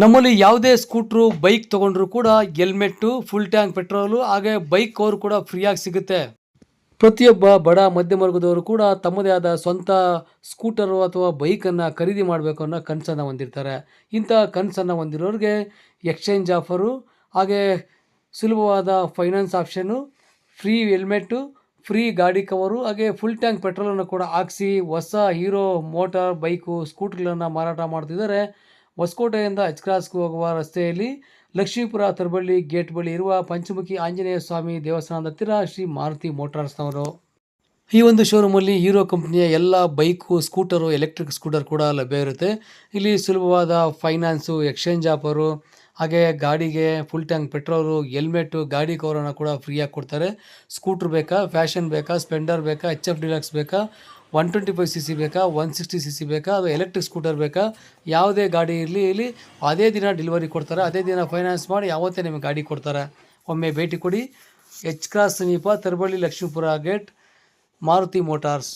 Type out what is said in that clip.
ನಮ್ಮಲ್ಲಿ ಯಾವುದೇ scooter, bike ತೊಗೊಂಡ್ರು ಕೂಡ ಹೆಲ್ಮೆಟ್ಟು ಫುಲ್ ಟ್ಯಾಂಕ್ ಪೆಟ್ರೋಲು ಹಾಗೆ ಬೈಕ್ ಕವರ್ ಕೂಡ ಫ್ರೀಯಾಗಿ ಸಿಗುತ್ತೆ. ಪ್ರತಿಯೊಬ್ಬ ಬಡ ಮಧ್ಯಮ ವರ್ಗದವರು ಕೂಡ ತಮ್ಮದೇ ಆದ ಸ್ವಂತ ಸ್ಕೂಟರು ಅಥವಾ ಬೈಕನ್ನು ಖರೀದಿ ಮಾಡಬೇಕು ಅನ್ನೋ ಕನಸನ್ನು ಹೊಂದಿರ್ತಾರೆ. ಇಂಥ ಕನಸನ್ನು ಹೊಂದಿರೋರಿಗೆ ಎಕ್ಸ್ಚೇಂಜ್ ಆಫರು ಹಾಗೆ ಸುಲಭವಾದ finance option free helmet free ಗಾಡಿ ಕವರು ಹಾಗೆ ಫುಲ್ ಟ್ಯಾಂಕ್ ಪೆಟ್ರೋಲನ್ನು ಕೂಡ ಹಾಕಿಸಿ ಹೊಸ ಹೀರೋ ಮೋಟಾರ್ ಬೈಕು ಸ್ಕೂಟ್ರ್ಗಳನ್ನು ಮಾರಾಟ ಮಾಡ್ತಿದ್ದಾರೆ. ಹೊಸಕೋಟೆಯಿಂದ ಅಚ್ಕ್ರಾಸ್ಗೆ ಹೋಗುವ ರಸ್ತೆಯಲ್ಲಿ ಲಕ್ಷ್ಮೀಪುರ ತರಬಳ್ಳಿ ಗೇಟ್ ಬಳಿ ಇರುವ ಪಂಚಮುಖಿ ಆಂಜನೇಯ ಸ್ವಾಮಿ ದೇವಸ್ಥಾನದ ಹತ್ತಿರ ಶ್ರೀ ಮಾರುತಿ ಮೋಟಾರ್ಸ್ನವರು ಈ ಒಂದು ಶೋರೂಮಲ್ಲಿ ಹೀರೋ ಕಂಪ್ನಿಯ ಎಲ್ಲ ಬೈಕು, ಸ್ಕೂಟರು, ಎಲೆಕ್ಟ್ರಿಕ್ ಸ್ಕೂಟರ್ ಕೂಡ ಲಭ್ಯ ಇರುತ್ತೆ. ಇಲ್ಲಿ ಸುಲಭವಾದ ಫೈನಾನ್ಸು, ಎಕ್ಸ್ಚೇಂಜ್ ಆಫರು, ಹಾಗೆ ಗಾಡಿಗೆ ಫುಲ್ ಟ್ಯಾಂಕ್ ಪೆಟ್ರೋಲು ಹೆಲ್ಮೆಟ್ಟು ಗಾಡಿ ಕವರನ್ನು ಕೂಡ ಫ್ರೀಯಾಗಿ ಕೊಡ್ತಾರೆ. ಸ್ಕೂಟ್ರ್ ಬೇಕಾ ಫ್ಯಾಷನ್ ಬೇಕಾ ಸ್ಪೆಂಡರ್ ಬೇಕಾ ಎಚ್ ಎಫ್ ಡಿಲಕ್ಸ್ ಬೇಕಾ one twenty five C C ಬೇಕಾ, ಒನ್ ಸಿಕ್ಸ್ಟಿ ಸಿ ಸಿ ಬೇಕಾ ಅದು ಎಲೆಕ್ಟ್ರಿಕ್ ಸ್ಕೂಟರ್ ಬೇಕಾ, ಯಾವುದೇ ಗಾಡಿ ಇರಲಿ, ಇಲ್ಲಿ ಅದೇ ದಿನ ಡೆಲಿವರಿ ಕೊಡ್ತಾರೆ. ಅದೇ ದಿನ ಫೈನಾನ್ಸ್ ಮಾಡಿ ಯಾವತ್ತೇ ನಿಮಗೆ ಗಾಡಿ ಕೊಡ್ತಾರೆ. ಒಮ್ಮೆ ಭೇಟಿ ಕೊಡಿ. ಎಚ್ ಕ್ರಾಸ್ ಸಮೀಪ ತರಬಳ್ಳಿ ಲಕ್ಷ್ಮೀಪುರ ಗೇಟ್, ಮಾರುತಿ ಮೋಟಾರ್ಸ್.